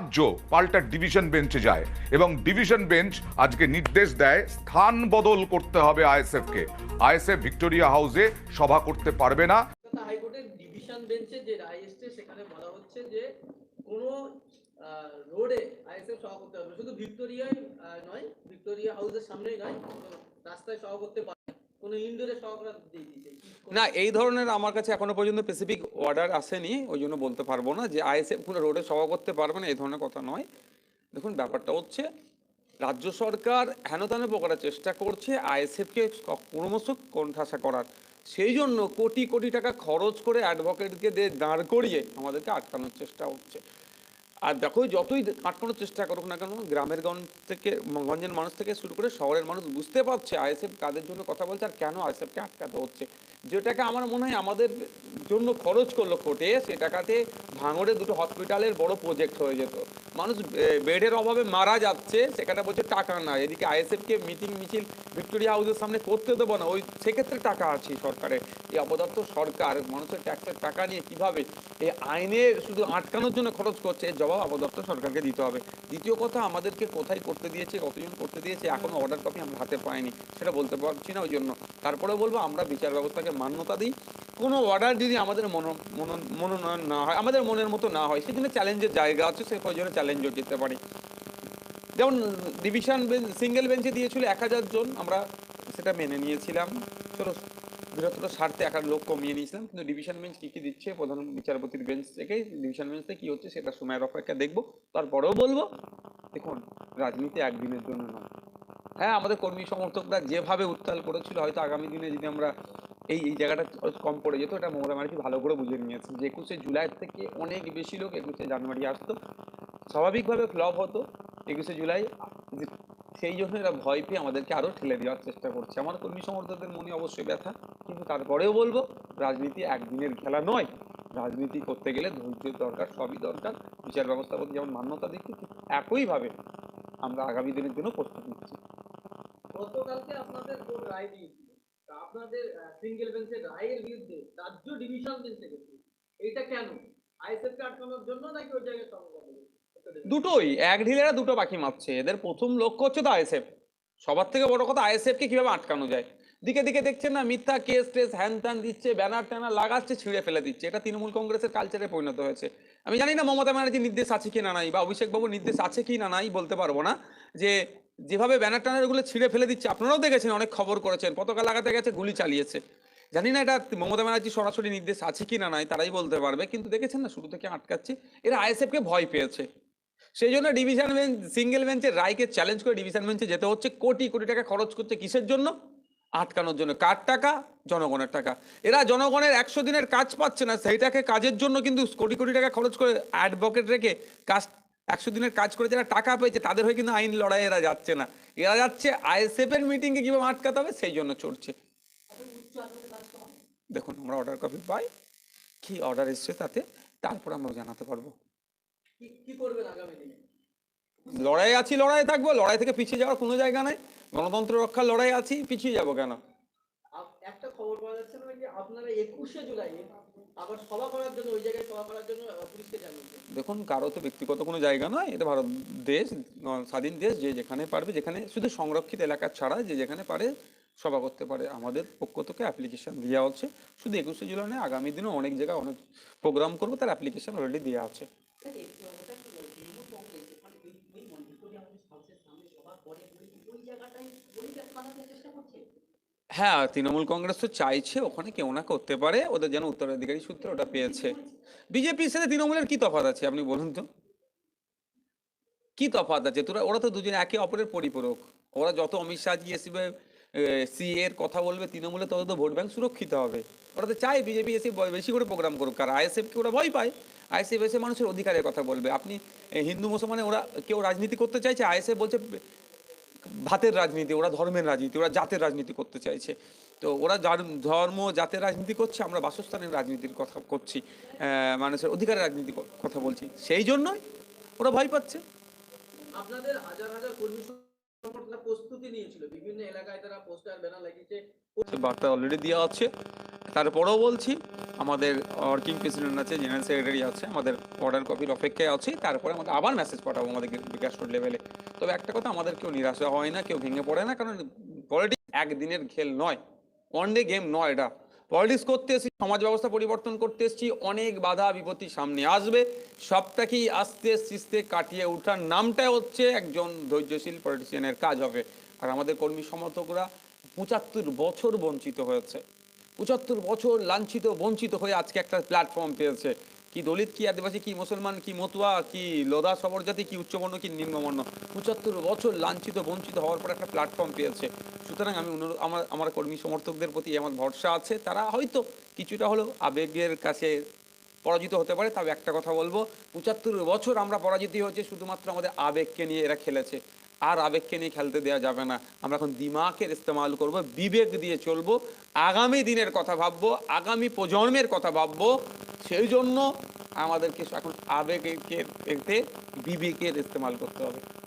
রাজ্য পাল্টা ডিভিশন বেঞ্চে যায় এবং ডিভিশন বেঞ্চ আজকে নির্দেশ দেয় স্থান বদল করতে হবে আইএসএফ কে আইএসএফ ভিক্টোরিয়া হাউসে সভা করতে পারবে না। হাইকোর্টের ডিভিশন বেঞ্চে যে রায় সেখানে বলা হচ্ছে যে রোডে আইএসএফ সভা করতে শুধু ভিক্টোরিয়ায় নয়, ভিক্টোরিয়া হাউসের সামনেই নয়, রাস্তায় সভা করতে না। এই ধরনের আমার কাছে এখনও পর্যন্ত স্পেসিফিক অর্ডার আসেনি, ওই জন্য বলতে পারব না যে আইএসএফ কোনো রোডে সভা করতে পারবে না, এই ধরনের কথা নয়। দেখুন, ব্যাপারটা হচ্ছে, রাজ্য সরকার হেন তেন প্রকারের চেষ্টা করছে, আইএসএফকে ক্রমশ কোণঠাসা করার। সেই জন্য কোটি কোটি টাকা খরচ করে অ্যাডভোকেটকে দিয়ে দাঁড় করিয়ে আমাদেরকে আটকানোর চেষ্টা হচ্ছে। আর দেখো, যতই আটকানোর চেষ্টা করুক না কেন, গ্রামের গঞ্জ থেকে, গঞ্জের মানুষ থেকে শুরু করে শহরের মানুষ বুঝতে পারছে আইএসএফ কাদের জন্য কথা বলছে আর কেন আইএসএফকে আটকাতে হচ্ছে। যেটাকে আমার মনে হয় আমাদের জন্য খরচ করল কোর্টে সে টাকাতে ভাঙড়ে দুটো হসপিটালের বড় প্রজেক্ট হয়ে যেত। মানুষ বেডের অভাবে মারা যাচ্ছে, সেখানে বলছে টাকা না এদিকে আইএসএফকে মিটিং মিছিল ভিক্টোরিয়া হাউসের সামনে করতে দেবো না, ওই সেক্ষেত্রে টাকা আছে সরকারের। এই অপদার্থ সরকার, মানুষের ট্যাক্সের টাকা নিয়ে কীভাবে এই আইনে শুধু আটকানোর জন্য খরচ করছে, এর জবাব অপদার্থ সরকারকে দিতে হবে। দ্বিতীয় কথা, আমাদেরকে কোথায় করতে দিয়েছে, কতজন করতে দিয়েছে, এখনও অর্ডার কপি আমরা হাতে পাইনি, সেটা বলতে পারছি না ওই জন্য। তারপরে বলব, আমরা বিচার ব্যবস্থাকে মান্যতা দিই কোনো অর্ডার যদি আমাদের মন, মন- মনোনয়ন না হয়, আমাদের মনের মতো না হয় সেখানে চ্যালেঞ্জের জায়গা আছে, সে প্রয়োজনে চ্যালেঞ্জও দিতে পারি। যেমন ডিভিশন বেঞ্চ সিঙ্গেল বেঞ্চে দিয়েছিল এক হাজার জন, আমরা সেটা মেনে নিয়েছিলাম। চলো, বৃহত্তর স্বার্থে এক লোক কমিয়ে নিয়েছিলাম, কিন্তু ডিভিশন বেঞ্চ কী কী দিচ্ছে? প্রধান বিচারপতির বেঞ্চ থেকে ডিভিশন বেঞ্চে কী হচ্ছে সেটা সময়ের অপেক্ষা দেখব। তারপরেও বলব, দেখুন, রাজনীতি একদিনের জন্য নয়। হ্যাঁ আমাদের কর্মী সমর্থকরা যেভাবে উত্তাল করেছিল, হয়তো আগামী দিনে যদি আমরা এই এই জায়গাটা কম পড়ে যেত, এটা মমতা ব্যানার্জি ভালো করে বুঝে নিয়েছে যে একুশে জুলাই থেকে অনেক বেশি লোক একুশে জানুয়ারি আসতো। স্বাভাবিকভাবে ফ্লপ হতো একুশে জুলাই সেই জন্য এরা ভয় পেয়ে আমাদেরকে আরও ঠেলে দেওয়ার চেষ্টা করছে। আমার কর্মী সমর্থকদের মনে অবশ্যই ব্যথা, কিন্তু তারপরেও বলব, রাজনীতি একদিনের খেলা নয়। রাজনীতি করতে গেলে ধৈর্যের দরকার, সবই দরকার। বিচার ব্যবস্থার প্রতি যেমন মান্যতা দিচ্ছি, ঠিক একইভাবে আমরা আগামী দিনের জন্য প্রস্তুত নিচ্ছি। গতকালকে আপনাদের রায় দিয়েছিল আপনাদের সিঙ্গেল রায়ের বিরুদ্ধে রাজ্য ডিভিশন বেঞ্চে গেছে। এটা কেন? আইএসএফ কে আটকানোর জন্য নাকি ওই জায়গায়। দুটোই, এক ঢিলেরা দুটো পাখি মারছে। এদের প্রথম লক্ষ্য হচ্ছে তো আইএসএফ সবার থেকে বড় কথা আইএসএফ কে কীভাবে আটকানো যায়? দিকে দিকে দেখছেন না, মিথ্যা কেস টেস হ্যান ত্যান দিচ্ছে, ব্যানার ট্যানার লাগাচ্ছে, ছিঁড়ে ফেলে দিচ্ছে। এটা তৃণমূল কংগ্রেসের কালচারে পরিণত হয়েছে। আমি জানি না মমতা ব্যানার্জির নির্দেশ আছে কি না নাই, বা অভিষেক বাবুর নির্দেশ আছে কি না নাই, বলতে পারব না। যে যেভাবে ব্যানার ট্যানারগুলো ছিঁড়ে ফেলে দিচ্ছে, আপনারাও দেখেছেন অনেক খবর করেছেন, পতাকা লাগাতে গেছে, গুলি চালিয়েছে। জানি না এটা মমতা ব্যানার্জি সরাসরি নির্দেশ আছে কি না নাই, তারাই বলতে পারবে, কিন্তু দেখেছেন না, শুরু থেকে আটকাচ্ছে, এরা আইএসএফ কে ভয় পেয়েছে। সেই জন্য ডিভিশন বেঞ্চ, সিঙ্গেল বেঞ্চের রায়কে চ্যালেঞ্জ করে ডিভিশন বেঞ্চে যেতে হচ্ছে, কোটি কোটি টাকা খরচ করতে কিসের জন্য? আটকানোর জন্য। কার টাকা? জনগণের টাকা। এরা জনগণের একশো দিনের কাজ পাচ্ছে না, সেইটাকে কাজের জন্য কিন্তু কোটি কোটি টাকা খরচ করে অ্যাডভোকেট রেখে কাজ একশো দিনের কাজ করে যারা টাকা পেয়েছে তাদের হয়ে কিন্তু আইন লড়াই এরা যাচ্ছে না। এরা যাচ্ছে আইএসএফ এর মিটিংকে কীভাবে আটকাতে হবে সেই জন্য চড়ছে। দেখুন আমরা অর্ডার কপি পাই কি অর্ডার এসছে তাতে তারপর আমরা জানাতে পারব। লড়াই আছি লড়াই থাকব লড়াই থেকে পিছিয়ে যাওয়ার কোনো জায়গা নাই। গণতন্ত্র রক্ষার লড়াই আছি পিছিয়ে যাব কেন? একটা খবর পাওয়া যাচ্ছে না যে আপনারা একুশে জুলাই আবার সভা করার জন্য ওই জায়গায় সভা করার জন্য পুলিশকে দেখুন কারও তো ব্যক্তিগত কোনো জায়গা নয়। এটা ভারত দেশ স্বাধীন দেশ যে যেখানে পারবে যেখানে শুধু সংরক্ষিত এলাকা ছাড়া যে যেখানে পারে সভা করতে পারে। আমাদের পক্ষ থেকে অ্যাপ্লিকেশন দেওয়া হচ্ছে। শুধু একুশে জুলাই নয় আগামী দিনে অনেক জায়গায় অনেক প্রোগ্রাম করব তার অ্যাপ্লিকেশন অলরেডি দেওয়া আছে। হ্যাঁ তৃণমূল কংগ্রেস তো চাইছে ওখানে কেউ না করতে পারে, ওদের যেন উত্তরাধিকারী সূত্রে ওটা পেয়েছে। বিজেপির সাথে তৃণমূলের কি তফাৎ আছে আপনি বলুন তো? কি তফাৎ আছে? তোরা, ওরা তো দুজনে একে অপরের পরিপূরক। ওরা যত অমিত শাহজি এসবে সি এর কথা বলবে তৃণমূলে, তত তো ভোট ব্যাংক সুরক্ষিত হবে। ওরা তো চায় বিজেপি এসে বেশি করে প্রোগ্রাম করুক। আর আইএসএফকে ওরা ভয় পায়। আইএসএফ এসে মানুষের অধিকারের কথা বলবে। আপনি হিন্দু মুসলমানে ওরা কেউ রাজনীতি করতে চাইছে? আইএসএফ বলছে ভাতের রাজনীতি ওরা ধর্মের রাজনীতি ওরা জাতের রাজনীতি করতে চাইছে। তো ওরা যার ধর্ম জাতের রাজনীতি করছে আমরা বাসস্থানের রাজনীতির কথা করছি মানুষের অধিকারের রাজনীতি কথা বলছি। সেই জন্যই ওরা ভয় পাচ্ছে। আপনাদের হাজার হাজার কর্মী প্রস্তুতি নিয়েছিল। বিভিন্ন এলাকায় তারা পোস্টার ব্যানার লাগিয়েছে। বার্তা অলরেডি দেওয়া আছে। তারপরেও বলছি আমাদের ওয়ার্কিং প্রেসিডেন্ট আছে জেনারেল সেক্রেটারি আছে আমাদের অর্ডার কপির অপেক্ষায় আছে। তারপরে আমাদের আবার মেসেজ পাঠাবো আমাদের বিকাশ লেভেলে তবে একটা কথা, আমাদের কেউ নিরাশা হয় না, কেউ ভেঙে পড়ে না, কারণ পলিটিক্স একদিনের খেল নয়। ওয়ান ডে গেম নয় এটা। পলিটিক্স করতে এসেছি, সমাজ ব্যবস্থা পরিবর্তন করতে এসেছি, অনেক বাধা বিপত্তি সামনে আসবে। সবটাকেই আস্তে আস্তে কাটিয়ে ওঠার নামটা হচ্ছে একজন ধৈর্যশীল পলিটিশিয়ানের কাজ হবে। আর আমাদের কর্মী সমর্থকরা পঁচাত্তর বছর বঞ্চিত হয়েছে। পঁচাত্তর বছর লাঞ্ছিত, বঞ্চিত হয়ে আজকে একটা প্ল্যাটফর্ম পেয়েছে। কি দলিত, কি আদিবাসী, কি মুসলমান, কি মতুয়া, কি লোদা সবর জাতি, কি উচ্চবর্ণ, কি নিম্নবর্ণ। পঁচাত্তর বছর লাঞ্ছিত, বঞ্চিত হওয়ার পর একটা প্ল্যাটফর্ম পেয়েছে। সুতরাং আমি অনুরোধ, আমার আমার কর্মী সমর্থকদের প্রতি আমার ভরসা আছে। তারা হয়তো কিছুটা হলেও আবেগের কাছে পরাজিত হতে পারে তবে একটা কথা বলব। পঁচাত্তর বছর আমরা পরাজিত হয়েছে, শুধুমাত্র আমাদের আবেগকে নিয়ে এরা খেলেছে। আর আবেগকে নিয়ে খেলতে দেওয়া যাবে না। আমরা এখন দিমাকের ইস্তেমাল করব, বিবেক দিয়ে চলবো। আগামী দিনের কথা ভাববো, আগামী প্রজন্মের কথা ভাববো। সেই জন্য আমাদেরকে এখন আবেগের এতে বিবেকের ইস্তেমাল করতে হবে।